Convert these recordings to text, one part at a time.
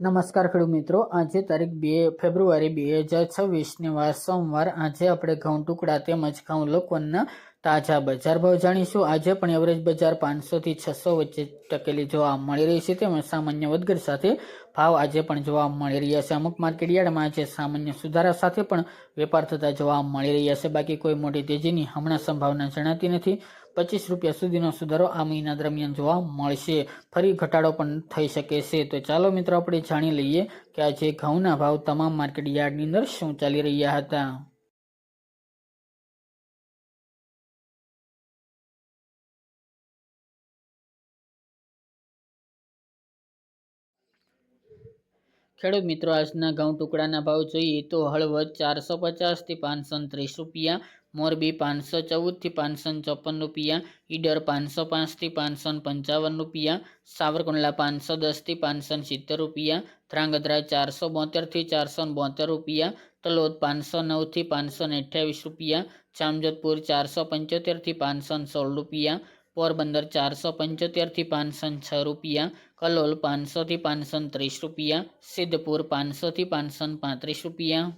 નમસ્કાર ખેડૂત મિત્રો. આજે તારીખ બે ફેબ્રુઆરી બે હજાર છવ્વીસની વાર સોમવાર. આજે આપણે ઘઉં ટુકડા તેમજ ઘઉં લોકોના તાજા બજાર ભાવ જાણીશું. આજે પણ એવરેજ બજાર પાંચસોથી છસો વચ્ચે ટકેલી જોવા મળી રહી છે તેમજ સામાન્ય વધઘટ સાથે ભાવ આજે પણ જોવા મળી રહ્યા છે. અમુક માર્કેટ યાર્ડમાં આજે સામાન્ય સુધારા સાથે પણ વેપાર થતા જોવા મળી રહ્યા છે. બાકી કોઈ મોટી તેજીની હમણાં સંભાવના જણાતી નથી. પચીસ રૂપિયા સુધીનો સુધારો આ મહિના દરમિયાન જોવા મળશે. ફરી ઘટાડો પણ થઈ શકે છે. તો ચાલો મિત્રો, આપણે જાણી લઈએ કે આજે ઘઉંના ભાવ તમામ માર્કેટ યાર્ડની અંદર શું ચાલી રહ્યા હતા. ખેડૂત મિત્રો, આજના ઘઉં ટુકડાના ભાવ જોઈએ તો હળવદ ચારસો પચાસથી પાંચસો ત્રીસ રૂપિયા, મોરબી પાંચસો ચૌદથી પાંચસો ચોપન રૂપિયા, ઈડર પાંચસો પાંચથી પાંચસો પંચાવન રૂપિયા, સાવરકુંડલા પાંચસો દસથી પાંચસો સિત્તેર રૂપિયા, ધ્રાંગધ્રા ચારસો બોતેરથી ચારસો બોતેર રૂપિયા, તલોદ પાંચસો નવથી પાંચસો અઠ્યાવીસ રૂપિયા, જામજોધપુર ચારસો પંચોતેરથી પાંચસો સોળ રૂપિયા પોરબંદર ચારસો પંચોતેરથી પાંચસો છ રૂપિયા, કલોલ પાંચસોથી પાંચસો ત્રીસ રૂપિયા, સિદ્ધપુર પાંચસોથી પાંચસો પાંત્રીસ રૂપિયા.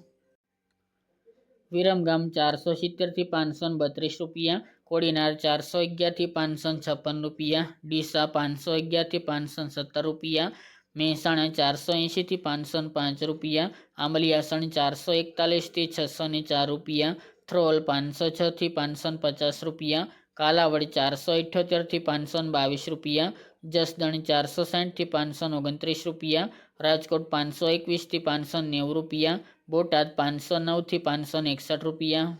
વિરમગામ ચારસો સિત્તેરથી પાંચસો બત્રીસ રૂપિયા, કોડીનાર ચારસો અગિયારથી પાંચસો છપ્પન રૂપિયા, ડીસા પાંચસો અગિયારથી પાંચસો સત્તર રૂપિયા, મહેસાણા ચારસો એંશીથી પાંચસો પાંચ રૂપિયા આંબલિયાસણ ચારસો એકતાલીસથી છસો ને ચાર રૂપિયા, થ્રોલ પાંચસો છથી પાંચસો પચાસ રૂપિયા કાલાવડ ચારસો ઇઠ્યોતેરથી પાંચસો બાવીસ રૂપિયા, જસદણ ચારસો સાઠથી પાંચસો ઓગણત્રીસ રૂપિયા, રાજકોટ પાંચસો એકવીસથી પાંચસો નેવું રૂપિયા, બોટાદ પાંચસો નવથી પાંચસો એકસઠ રૂપિયા.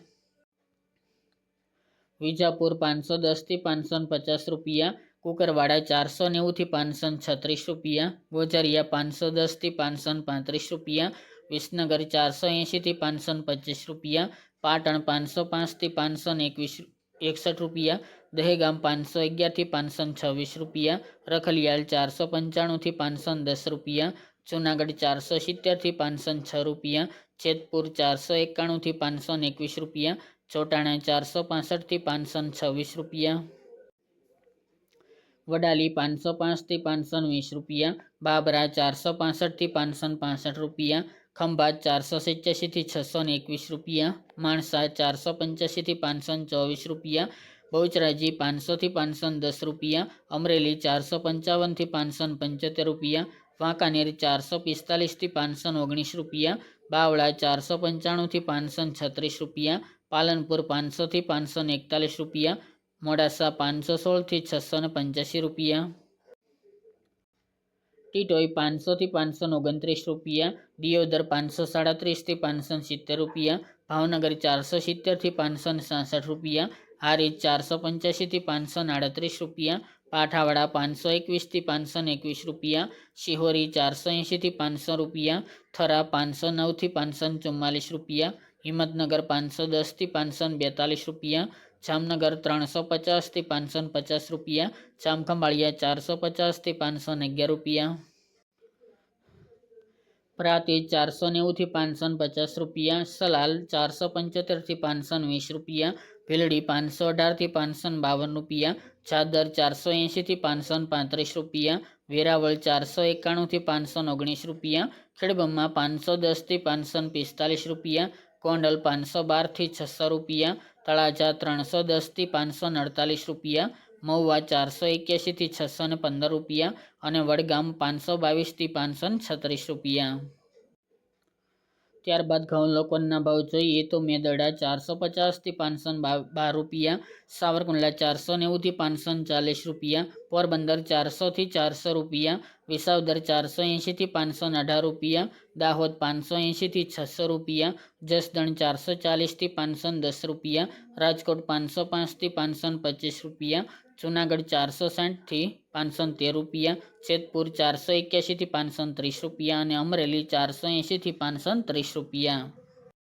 વિજાપુર પાંચસો દસથી પાંચસો પચાસ રૂપિયા, કુકરવાડા ચારસો નેવુંથી પાંચસો છત્રીસ રૂપિયા, ગોજરિયા પાંચસો દસથી પાંચસો પાંત્રીસ રૂપિયા, વિસનગર ચારસો એંશીથી પાંચસો પચીસ રૂપિયા, પાટણ પાંચસો પાંચથી પાંચસો એકવીસ એકસઠ રૂપિયા દહેગામ પાંચસો અગિયારથી પાંચસો છવ્વીસ રૂપિયા રખલિયાલ ચારસો પંચાણુંથી પાંચસો દસ રૂપિયા જૂનાગઢ ચારસો સિત્તેરથી પાંચસો છ રૂપિયા જેતપુર ચારસો એકાણુંથી પાંચસો એકવીસ રૂપિયા ચોટાણા ચારસો પાસઠથી પાંચસો છવ્વીસ રૂપિયા વડાલી પાંચસો પાંચથી પાંચસો વીસ રૂપિયા બાબરા ચારસો પાસઠથી પાંચસો પાસઠ રૂપિયા ખંભાત ચારસો સિત્યાસીથી છસો ને એકવીસ રૂપિયા, માણસા ચારસો પંચ્યાસીથી પાંચસો ચોવીસ રૂપિયા, બહુચરાજી પાંચસોથી પાંચસો દસ રૂપિયા, અમરેલી ચારસો પંચાવનથી પાંચસો પંચોતેર રૂપિયા, વાંકાનેર ચારસો પિસ્તાલીસથી પાંચસો ઓગણીસ રૂપિયા, બાવળા ચારસો પંચાણુંથી પાંચસો છત્રીસ રૂપિયા, પાલનપુર પાંચસોથી પાંચસો એકતાલીસ રૂપિયા, મોડાસા પાંચસો સોળથી છસો ને પંચ્યાસી રૂપિયા. ટીટોઈ પાંચસોથી પાંચસો ઓગણત્રીસ રૂપિયા, દિયોદર પાંચસો સાડત્રીસથી પાંચસો સિત્તેર રૂપિયા, ભાવનગર ચારસો સિત્તેરથી પાંચસો સાસઠ રૂપિયા, હારીજ ચારસો પંચ્યાસીથી પાંચસો આડત્રીસ રૂપિયા, પાઠાવાડા પાંચસો એકવીસથી પાંચસો એકવીસ રૂપિયા, શિહોરી ચારસો એંશીથી પાંચસો રૂપિયા, થરા પાંચસો નવથી પાંચસો ચુમ્માલીસ રૂપિયા હિંમતનગર પાંચસો દસથી પાંચસો બેતાલીસ રૂપિયા જામનગર ત્રણસો પચાસથી પાંચસો પચાસ રૂપિયા જામખંભાળિયા ચારસો પચાસથી પાંચસો અગિયાર રૂપિયા પ્રાંતિજ ચારસો નેવુંથી પાંચસો પચાસ રૂપિયા સલાલ ચારસો પંચોતેરથી પાંચસો વીસ રૂપિયા ભીલડી પાંચસો અઢારથી પાંચસો બાવન રૂપિયા ચાદર ચારસો એંશીથી પાંચસો પાંત્રીસ રૂપિયા વેરાવળ ચારસો એકાણુંથી પાંચસો ઓગણીસ રૂપિયા ખેડબમ્મા પાંચસો દસથી પાંચસો પિસ્તાલીસ રૂપિયા કોંડલ પાંચસો બારથી છસો રૂપિયા, તળાજા ત્રણસો દસથી પાંચસો અડતાલીસ રૂપિયા, મહુવા ચારસો એક્યાસીથી છસો પંદર રૂપિયા અને વડગામ પાંચસો બાવીસથી પાંચસો છત્રીસ રૂપિયા. ત્યારબાદ ઘઉં લોકોના ભાવ જોઈએ તો મેદડા ચારસો પચાસથી પાંચસો બાર રૂપિયા, સાવરકુંડલા ચારસો નેવુંથી પાંચસો ચાલીસ રૂપિયા, પોરબંદર ચારસોથી ચારસો રૂપિયા, વિસાવદર ચારસો એંશીથી પાંચસો અઢાર રૂપિયા, દાહોદ પાંચસો એંશીથી છસો રૂપિયા, જસદણ ચારસો ચાલીસથી પાંચસો દસ રૂપિયા, રાજકોટ પાંચસો પાંચથી પાંચસો પચીસ રૂપિયા જુનાગઢ ચારસો સાઠથી પાંચસો તેર રૂપિયા જેતપુર ચારસો એક્યાસીથી પાંચસો ત્રીસ રૂપિયા અને અમરેલી ચારસો એંશીથી પાંચસો ત્રીસ રૂપિયા.